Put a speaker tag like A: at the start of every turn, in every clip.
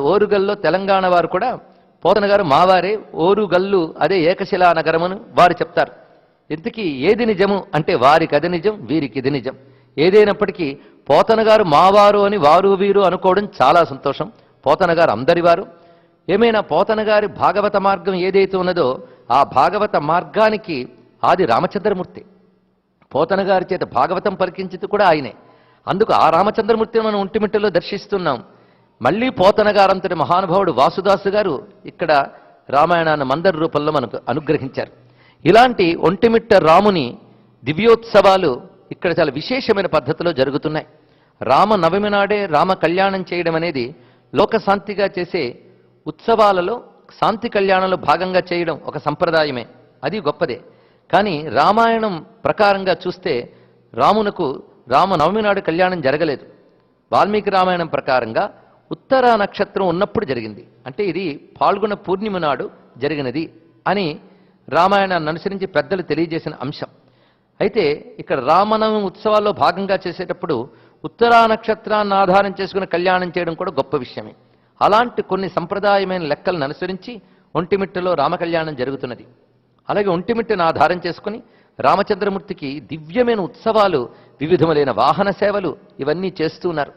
A: ఓరుగల్లో తెలంగాణ వారు కూడా పోతన గారు మావారే ఓరుగల్లు అదే ఏకశిలా నగరమును వారు చెప్తారు. ఇంతకీ ఏది నిజము అంటే వారికి అది నిజం వీరికి ఇది నిజం. ఏదైనప్పటికీ పోతన గారు మావారు అని వారు వీరు అనుకోవడం చాలా సంతోషం. పోతన గారు అందరి వారు. ఏమైనా పోతన గారి భాగవత మార్గం ఏదైతే ఉన్నదో ఆ భాగవత మార్గానికి ఆది రామచంద్రమూర్తి. పోతన గారి చేత భాగవతం పలికించింది కూడా ఆయనే. అందుకు ఆ రామచంద్రమూర్తిని మనం ఒంటిమిట్టలో దర్శిస్తున్నాం. మళ్ళీ పోతనగారంతటి మహానుభావుడు వాసుదాసు గారు ఇక్కడ రామాయణాన్ని మందర రూపంలో మనకు అనుగ్రహించారు. ఇలాంటి ఒంటిమిట్ట రాముని దివ్యోత్సవాలు ఇక్కడ చాలా విశేషమైన పద్ధతిలో జరుగుతున్నాయి. రామ నవమి నాడే రామ కళ్యాణం చేయడం అనేది లోకశాంతిగా చేసే ఉత్సవాలలో శాంతి కళ్యాణంలో భాగంగా చేయడం ఒక సంప్రదాయమే. అది గొప్పదే. కానీ రామాయణం ప్రకారంగా చూస్తే రామునకు రామ నవమి నాడు కళ్యాణం జరగలేదు. వాల్మీకి రామాయణం ప్రకారంగా ఉత్తర నక్షత్రం ఉన్నప్పుడు జరిగింది. అంటే ఇది పాల్గొన పూర్ణిమ నాడు జరిగినది అని రామాయణాన్ని అనుసరించి పెద్దలు తెలియజేసిన అంశం. అయితే ఇక్కడ రామనవమి ఉత్సవాల్లో భాగంగా చేసేటప్పుడు ఉత్తరా నక్షత్రాన్ని ఆధారం చేసుకుని కళ్యాణం చేయడం కూడా గొప్ప విషయమే. అలాంటి కొన్ని సంప్రదాయమైన లెక్కలను అనుసరించి ఒంటిమిట్టలో రామ కళ్యాణం జరుగుతున్నది. అలాగే ఒంటిమిట్టను ఆధారం చేసుకుని రామచంద్రమూర్తికి దివ్యమైన ఉత్సవాలు వివిధములైన వాహన సేవలు ఇవన్నీ చేస్తున్నారు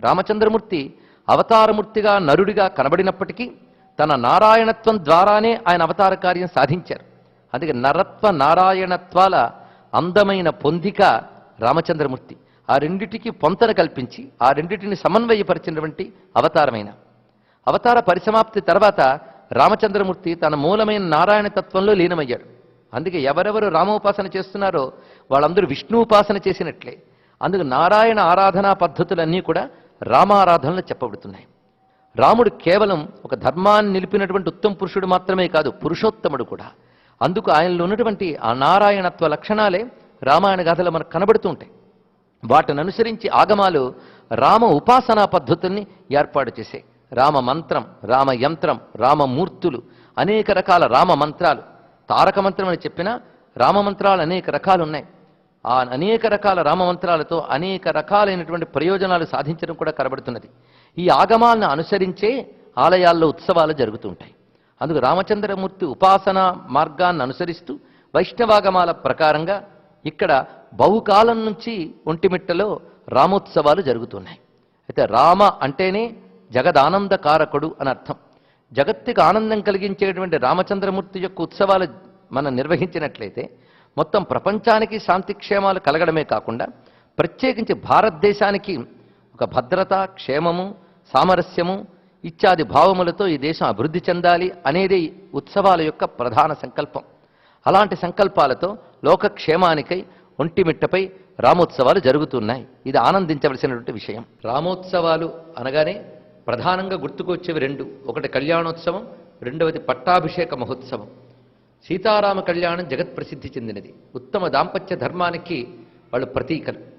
A: రామచంద్రమూర్తి అవతారమూర్తిగా నరుడిగా కనబడినప్పటికీ తన నారాయణత్వం ద్వారానే ఆయన అవతార కార్యం సాధించారు. అందుకే నరత్వ నారాయణత్వాల అందమైన పొందిక రామచంద్రమూర్తి. ఆ రెండిటికి పొంతన కల్పించి ఆ రెండిటిని సమన్వయపరిచినటువంటి అవతారమైన. అవతార పరిసమాప్తి తర్వాత రామచంద్రమూర్తి తన మూలమైన నారాయణ తత్వంలో లీనమయ్యాడు. అందుకే ఎవరెవరు రామోపాసన చేస్తున్నారో వాళ్ళందరూ విష్ణు ఉపాసన చేసినట్లే. అందుకు నారాయణ ఆరాధనా పద్ధతులన్నీ కూడా రామారాధనలు చెప్పబడుతున్నాయి. రాముడు కేవలం ఒక ధర్మాన్ని నిలిపినటువంటి ఉత్తమ పురుషుడు మాత్రమే కాదు పురుషోత్తముడు కూడా. అందుకు ఆయనలో ఉన్నటువంటి ఆ నారాయణత్వ లక్షణాలే రామాయణ గాథలో మనకు కనబడుతూ ఉంటాయి. వాటిని అనుసరించి ఆగమాలు రామ ఉపాసనా పద్ధతుల్ని ఏర్పాటు చేశాయి రామ మంత్రం రామ యంత్రం రామమూర్తులు అనేక రకాల రామ మంత్రాలు. తారక మంత్రం అని చెప్పినా రామ మంత్రాలు అనేక రకాలు ఉన్నాయి. ఆ అనేక రకాల రామమంత్రాలతో అనేక రకాలైనటువంటి ప్రయోజనాలు సాధించడం కూడా కనబడుతున్నది. ఈ ఆగమాలను అనుసరించే ఆలయాల్లో ఉత్సవాలు జరుగుతుంటాయి అందుకు రామచంద్రమూర్తి ఉపాసన మార్గాన్ని అనుసరిస్తూ వైష్ణవాగమాల ప్రకారంగా ఇక్కడ బహుకాలం నుంచి ఒంటిమిట్టలో రామోత్సవాలు జరుగుతున్నాయి. అయితే రామ అంటేనే జగదానందకారకుడు అని అర్థం. జగత్తుకు ఆనందం కలిగించేటువంటి రామచంద్రమూర్తి యొక్క ఉత్సవాలు మనం నిర్వహించినట్లయితే మొత్తం ప్రపంచానికి శాంతి క్షేమాలు కలగడమే కాకుండా ప్రత్యేకించి భారతదేశానికి ఒక భద్రత క్షేమము సామరస్యము ఇత్యాది భావములతో ఈ దేశం అభివృద్ధి చెందాలి అనేది ఉత్సవాల యొక్క ప్రధాన సంకల్పం. అలాంటి సంకల్పాలతో లోక క్షేమానికై ఒంటిమిట్టపై రామోత్సవాలు జరుగుతున్నాయి. ఇది ఆనందించవలసినటువంటి విషయం. రామోత్సవాలు అనగానే ప్రధానంగా గుర్తుకొచ్చేవి రెండు. ఒకటి కళ్యాణోత్సవం రెండవది పట్టాభిషేక మహోత్సవం. సీతారామ కళ్యాణం జగత్ ప్రసిద్ధి చెందినది. ఉత్తమ దాంపత్య ధర్మానికి వాళ్ళు ప్రతీకలు.